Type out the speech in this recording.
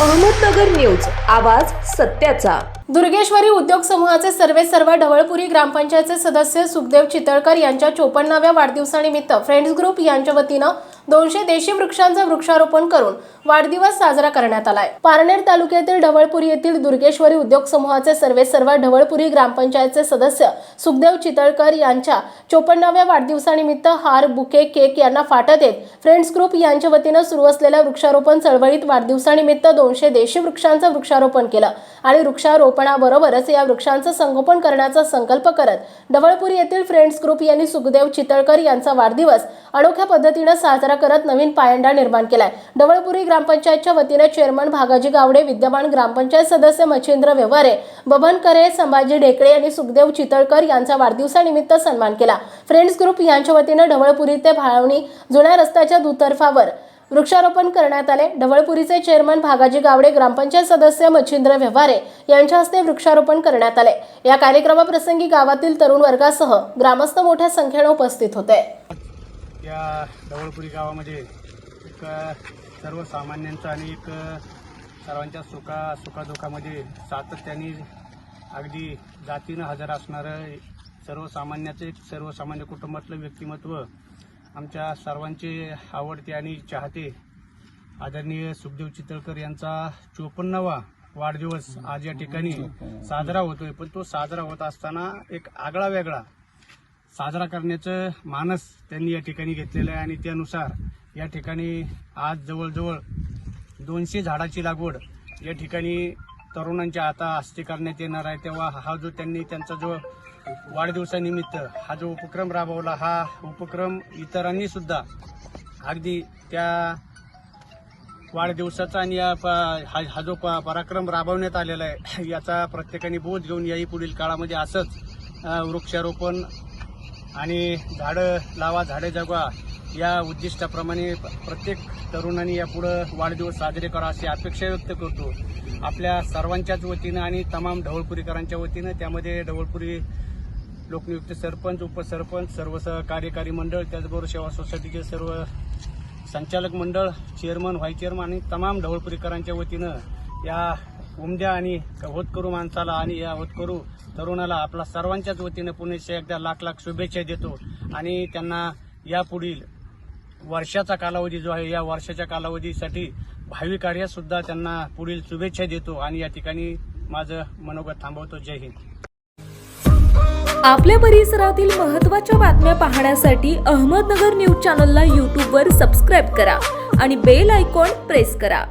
Ahmednagar news आवाज सत्याचा. दुर्गेश्वरी उद्योग समूहाचे सर्वे सर्व ढवळपुरी ग्रामपंचायतचे सदस्य सुखदेव चितळकर यांच्या चोपन्नाव्या वाढदिवसानिमित्त फ्रेंड्स ग्रुप यांच्या वतीनं दोनशे देशी वृक्षांचं वृक्षारोपण करून वाढदिवस साजरा करण्यात आलाय. पारनेर तालुक्यातील ढवळपुरी येथील दुर्गेश्वरी उद्योग समूहाचे सर्वे सर्व ढवळपुरी ग्रामपंचायतचे सदस्य सुखदेव चितळकर यांच्या चोपन्नाव्या वाढदिवसानिमित्त हार बुके केक यांना फाटत येत फ्रेंड्स ग्रुप यांच्या वतीनं सुरू असलेल्या वृक्षारोपण चळवळीत वाढदिवसानिमित्त दोनशे देशी वृक्षांचं वृक्षारोपण केलं आणि वृक्षारोपण वृक्षारोपणाबरोबरच या वृक्षांचं संगोपन करण्याचा संकल्प करत डवळपुरी येथील फ्रेंड्स ग्रुप यांनी सुखदेव चितळकर यांचा वाढदिवस अनोख्या पद्धतीनं साजरा करत नवीन पायंडा निर्माण केलाय. डवळपुरी ग्रामपंचायतच्या वतीने चेअरमन भागाजी गावडे विद्यमान ग्रामपंचायत सदस्य मच्छिंद्र व्यवहारे बबन करे संभाजी ढेकळे यांनी सुखदेव चितळकर यांचा वाढदिवसानिमित्त सन्मान केला. फ्रेंड्स ग्रुप यांच्या वतीनं ढवळपुरी ते भाळवणी जुन्या रस्त्याच्या दुतर्फावर वृक्षारोपण करण्यात आले. ढवळपुरीचे चेअरमन भागाजी गावडे ग्रामपंचायत सदस्य मच्छिंद्र व्यवहारे यांच्या हस्ते वृक्षारोपण करण्यात आले. या कार्यक्रमाप्रसंगी गावातील तरुण वर्गासह ग्रामस्थ मोठ्या संख्येने उपस्थित होते. या ढवळपुरी गावामध्ये एक सर्वसामान्यांचा सर्वसामान्यांचं आणि एक सर्वांच्या सुखा सुखादुखामध्ये सातत्याने अगदी जातीनं हजर असणारं सर्वसामान्याचं एक सर्वसामान्य कुटुंबातलं व्यक्तिमत्व आमच्या सर्वांचे आवडते आणि चाहते आदरणीय सुखदेव चितळकर यांचा चोपन्नावा वाढदिवस आज या ठिकाणी साजरा होतोय. पण तो साजरा होत असताना एक आगळा वेगळा साजरा करण्याचं मानस त्यांनी या ठिकाणी घेतलेलं आहे आणि त्यानुसार या ठिकाणी आज जवळजवळ दोनशे झाडाची लागवड या ठिकाणी तरुणांच्या आता हस्ते करण्यात येणार आहे. तेव्हा हा जो त्यांनी त्यांचा जो वाढदिवसानिमित्त हा जो उपक्रम राबवला हा उपक्रम इतरांनी सुद्धा अगदी त्या वाढदिवसाचा आणि या प- हा हा जो प- पराक्रम राबवण्यात आलेला आहे याचा प्रत्येकाने बोध घेऊन याही पुढील काळामध्ये असंच वृक्षारोपण आणि झाडं लावा झाडे जगवा या उद्दिष्टाप्रमाणे प्रत्येक तरुणांनी यापुढं वाढदिवस साजरे करा अशी अपेक्षा व्यक्त करतो. आपल्या सर्वांच्याच वतीनं आणि तमाम ढवळपुरीकरांच्या वतीनं त्यामध्ये ढवळपुरी लोकनियुक्त सरपंच उपसरपंच सर्व सहकार्यकारी मंडळ त्याचबरोबर सेवा सोसायटीचे सर्व संचालक मंडळ चेअरमन व्हाईस चेअरमन आणि तमाम ढवळपुरीकरांच्या वतीनं या उमद्या आणि होतकरू माणसाला आणि या होतकरू तरुणाला आपला सर्वांच्याच वतीनं पुण्याच्या एकदा लाख लाख शुभेच्छा देतो आणि त्यांना यापुढील वर्षाचा कालावधी जो आहे या वर्षाच्या कालावधीसाठी भावी कार्यातसुद्धा त्यांना पुढील शुभेच्छा देतो आणि या ठिकाणी माझं मनोगत थांबवतो. जय हिंद. आपल्या परिसरातील महत्त्वाच्या बातम्या पाहण्यासाठी अहमदनगर न्यूज चॅनलला यूट्यूबवर सबस्क्राईब करा आणि बेल आयकॉन प्रेस करा.